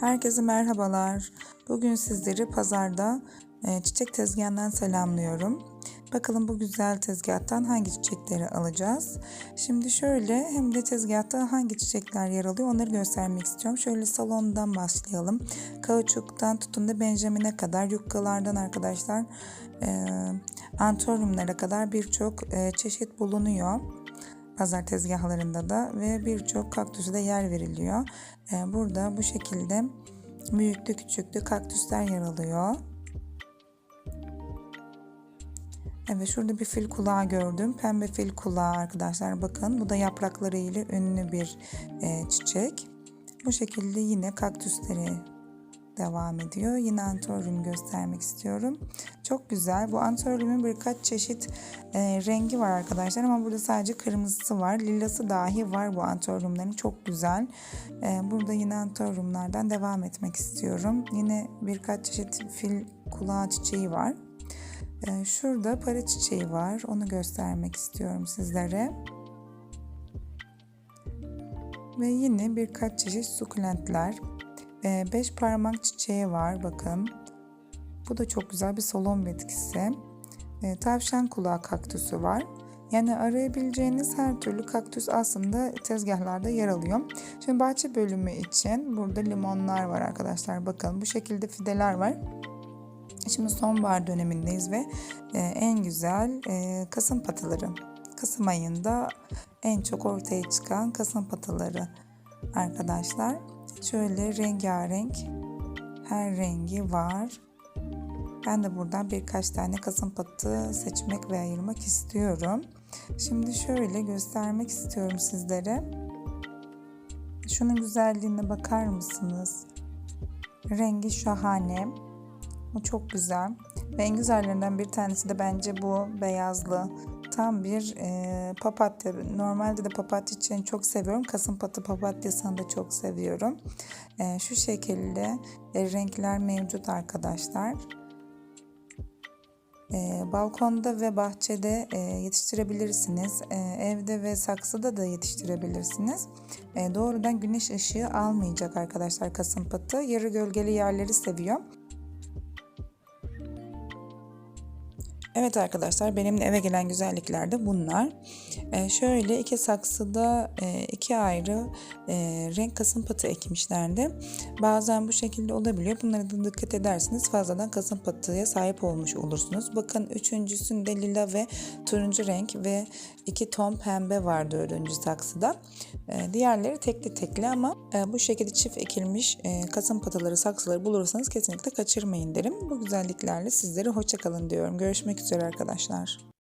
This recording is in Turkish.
Herkese merhabalar. Bugün sizleri pazarda e, çiçek tezgahından selamlıyorum. Bakalım bu güzel tezgahtan hangi çiçekleri alacağız. Şimdi şöyle hem de tezgahta hangi çiçekler yer alıyor onları göstermek istiyorum. Şöyle salondan başlayalım. Kauçuktan tutun da benjamine kadar yukkalardan arkadaşlar e, antoryumlara kadar birçok e, çeşit bulunuyor pazar tezgahlarında da ve birçok kaktüse de yer veriliyor. Ee, burada bu şekilde büyüklü küçüklü kaktüsler yer alıyor. Evet şurada bir fil kulağı gördüm. Pembe fil kulağı arkadaşlar bakın. Bu da yaprakları ile ünlü bir e, çiçek. Bu şekilde yine kaktüsleri devam ediyor. Yine antoryum göstermek istiyorum. Çok güzel. Bu antoryumun birkaç çeşit e, rengi var arkadaşlar ama burada sadece kırmızısı var. Lilası dahi var bu antoryumların. Çok güzel. E, burada yine antoryumlardan devam etmek istiyorum. Yine birkaç çeşit fil kulağı çiçeği var. E, şurada para çiçeği var. Onu göstermek istiyorum sizlere. Ve yine birkaç çeşit sukulentler. 5 parmak çiçeği var bakın. Bu da çok güzel bir salon bitkisi. E, tavşan kulağı kaktüsü var. Yani arayabileceğiniz her türlü kaktüs aslında tezgahlarda yer alıyor. Şimdi bahçe bölümü için burada limonlar var arkadaşlar. Bakın bu şekilde fideler var. Şimdi sonbahar dönemindeyiz ve e, en güzel e, kasım pataları. Kasım ayında en çok ortaya çıkan kasım pataları arkadaşlar. Şöyle rengarenk her rengi var. Ben de buradan birkaç tane kasım patı seçmek ve ayırmak istiyorum. Şimdi şöyle göstermek istiyorum sizlere. Şunun güzelliğine bakar mısınız? Rengi şahane. Bu çok güzel. Ve en güzellerinden bir tanesi de bence bu beyazlı tam bir e, papatya. Normalde de papatya çiçeğini çok seviyorum. Kasım patı papatyasını da çok seviyorum. E, şu şekilde e, renkler mevcut arkadaşlar. E, balkonda ve bahçede e, yetiştirebilirsiniz. E, evde ve saksıda da yetiştirebilirsiniz. E, doğrudan güneş ışığı almayacak arkadaşlar kasım patı. Yarı gölgeli yerleri seviyor. Evet arkadaşlar benimle eve gelen güzellikler de bunlar. Ee, şöyle iki saksıda e, iki ayrı e, renk kasım patı ekmişlerdi. Bazen bu şekilde olabiliyor. Bunlara da dikkat ederseniz fazladan kasım patıya sahip olmuş olursunuz. Bakın üçüncüsünde lila ve turuncu renk ve iki ton pembe var dördüncü saksıda. E, diğerleri tekli tekli ama e, bu şekilde çift ekilmiş e, kasım patıları saksıları bulursanız kesinlikle kaçırmayın derim. Bu güzelliklerle sizlere hoşçakalın diyorum. Görüşmek üzere arkadaşlar.